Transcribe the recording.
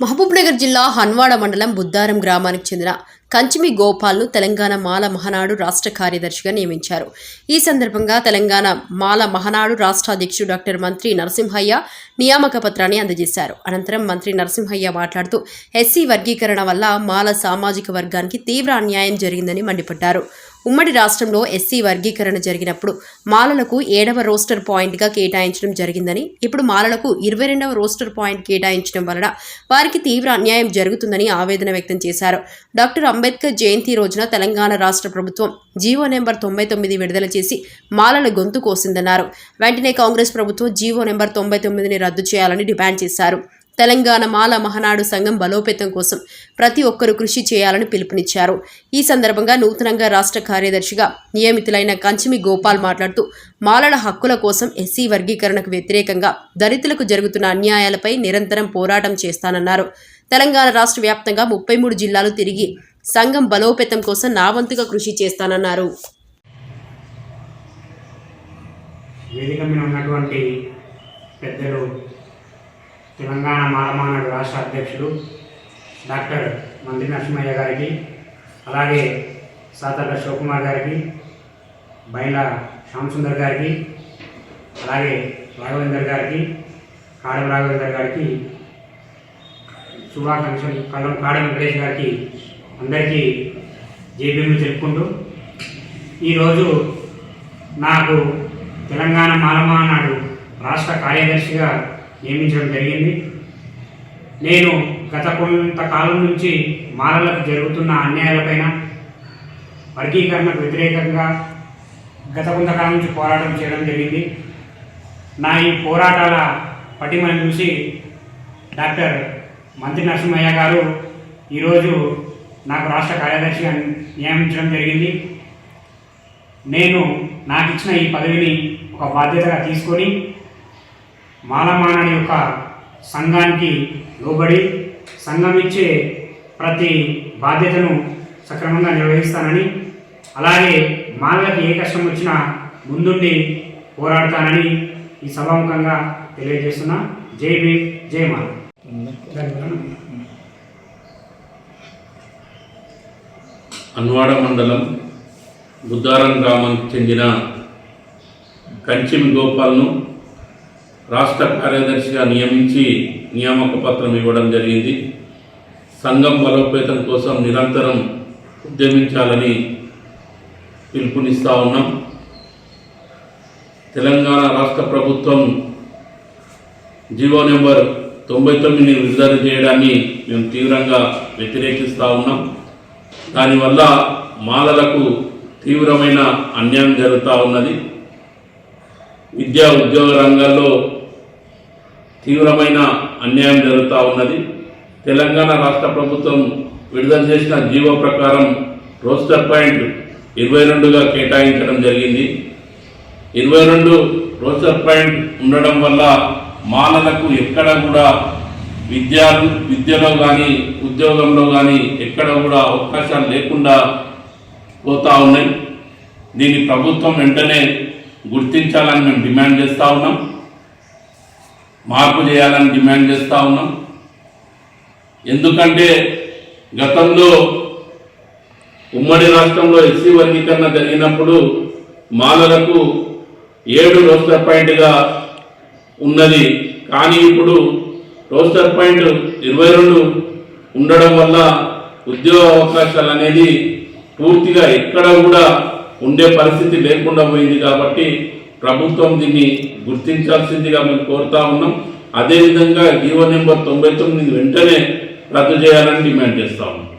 మహబూబ్నగర్ జిల్లా హన్వాడ మండలం బుద్దారం గ్రామానికి చెందిన కంచిమి గోపాల్ను తెలంగాణ మాల మహనాడు రాష్ట్ర కార్యదర్శిగా నియమించారు. ఈ సందర్భంగా తెలంగాణ మాల మహనాడు రాష్ట్ర అధ్యక్షుడు డాక్టర్ మంత్రి నరసింహయ్య నియామక పత్రాన్ని అందజేశారు. అనంతరం మంత్రి నరసింహయ్య మాట్లాడుతూ ఎస్సీ వర్గీకరణ వల్ల మాల సామాజిక వర్గానికి తీవ్ర అన్యాయం జరిగిందని మండిపడ్డారు. ఉమ్మడి రాష్ట్రంలో ఎస్సీ వర్గీకరణ జరిగినప్పుడు మాలలకు ఏడవ రోస్టర్ పాయింట్గా కేటాయించడం జరిగిందని ఇప్పుడు మాలలకు ఇరవై రెండవ రోస్టర్ పాయింట్ కేటాయించడం వలన వారికి తీవ్ర అన్యాయం జరుగుతుందని ఆవేదన వ్యక్తం చేశారు. డాక్టర్ అంబేద్కర్ జయంతి రోజున తెలంగాణ రాష్ట్ర ప్రభుత్వం జీవో నెంబర్ తొంభై తొమ్మిది విడుదల చేసి మాలల గొంతు కోసిందన్నారు. వెంటనే కాంగ్రెస్ ప్రభుత్వం జీవో నెంబర్ తొంభై తొమ్మిదిని రద్దు చేయాలని డిమాండ్ చేశారు. తెలంగాణ మాల మహనాడు సంఘం బలోపేతం కోసం ప్రతి ఒక్కరూ కృషి చేయాలని పిలుపునిచ్చారు. ఈ సందర్భంగా నూతనంగా రాష్ట్ర కార్యదర్శిగా నియమితులైన కంచిమి గోపాల్ మాట్లాడుతూ మాలల హక్కుల కోసం ఎస్సీ వర్గీకరణకు వ్యతిరేకంగా దళితులకు జరుగుతున్న అన్యాయాలపై నిరంతరం పోరాటం చేస్తానన్నారు. తెలంగాణ రాష్ట్ర వ్యాప్తంగా ముప్పై మూడు జిల్లాలు తిరిగి సంఘం బలోపేతం కోసం నా వంతుగా కృషి చేస్తానన్నారు. వేదిక మీద ఉన్నటువంటి పెద్దలు తెలంగాణ మాలమానాడు రాష్ట్ర అధ్యక్షులు డాక్టర్ మంత్రి నరసింహయ్య గారికి అలాగే సాతర్ల శివకుమార్ గారికి బైల శ్యామసుందర్ గారికి అలాగే రాఘవేందర్ గారికి కాడం రాఘవేందర్ గారికి శుభాకాంక్షలు కళ్ళం కాడ వెంకటేష్ గారికి అందరికీ జేబీఎంలు చెప్పుకుంటూ ఈరోజు నాకు తెలంగాణ మాలమానాడు రాష్ట్ర కార్యదర్శిగా నియమించడం జరిగింది. నేను గత కొంతకాలం నుంచి మాలలకు జరుగుతున్న అన్యాయాలపైన వర్గీకరణకు వ్యతిరేకంగా గత కొంతకాలం నుంచి పోరాటం చేయడం జరిగింది. నా ఈ పోరాటాల పటిమను చూసి డాక్టర్ మంత్రి నరసింహయ్య గారు ఈరోజు నాకు రాష్ట్ర కార్యదర్శిగా నియమించడం జరిగింది. నేను నాకు ఇచ్చిన ఈ పదవిని ఒక బాధ్యతగా తీసుకొని మాలమానని యొక్క సంఘానికి లోబడి సంఘం ఇచ్చే ప్రతి బాధ్యతను సక్రమంగా నిర్వహిస్తానని అలాగే మాలలకు ఏ కష్టం వచ్చినా ముందుండి పోరాడతానని ఈ సభాముఖంగా తెలియజేస్తున్నా. జై భీమ్ జై మాల అన్వాడ మండలం బుద్ధారం గ్రామానికి చెందిన కంచిం గోపాల్ను రాష్ట్ర కార్యదర్శిగా నియమించి నియామక పత్రం ఇవ్వడం జరిగింది. సంఘం బలోపేతం కోసం నిరంతరం ఉద్యమించాలని పిలుపునిస్తా ఉన్నాం. తెలంగాణ రాష్ట్ర ప్రభుత్వం జీవో నెంబర్ తొంభై తొమ్మిదిని విడుదల చేయడాన్ని మేము తీవ్రంగా వ్యతిరేకిస్తూ ఉన్నాం. దానివల్ల మాలలకు తీవ్రమైన అన్యాయం జరుగుతూ ఉన్నది. విద్యా ఉద్యోగ రంగాల్లో తీవ్రమైన అన్యాయం జరుగుతూ ఉన్నది. తెలంగాణ రాష్ట్ర ప్రభుత్వం విడుదల చేసిన జీవో ప్రకారం రోస్టర్ పాయింట్ ఇరవై రెండుగా కేటాయించడం జరిగింది. ఇరవై రెండు రోస్టర్ పాయింట్ ఉండడం వల్ల మాలలకు ఎక్కడ కూడా విద్యా విద్యలో కానీ ఉద్యోగంలో కానీ ఎక్కడ కూడా అవకాశాలు లేకుండా పోతూ ఉన్నాయి. దీన్ని ప్రభుత్వం వెంటనే గుర్తించాలని మేము డిమాండ్ చేస్తూ ఉన్నాం. మార్పు చేయాలని డిమాండ్ చేస్తూ ఉన్నాం. ఎందుకంటే గతంలో ఉమ్మడి రాష్ట్రంలో ఎస్సీ వర్గీకరణ జరిగినప్పుడు మాలలకు ఏడు రోస్టర్ పాయింట్గా ఉన్నది. కానీ ఇప్పుడు రోస్టర్ పాయింట్ ఇరవై రెండు ఉండడం వల్ల ఉద్యోగ అవకాశాలు అనేది పూర్తిగా ఎక్కడ కూడా ఉండే పరిస్థితి లేకుండా పోయింది కాబట్టి ప్రభుత్వం దీన్ని గుర్తించాల్సిందిగా మేము కోరుతా ఉన్నాం. అదేవిధంగా జీవో నెంబర్ తొంభై తొమ్మిది వెంటనే రద్దు చేయాలని డిమాండ్ చేస్తా ఉన్నాం.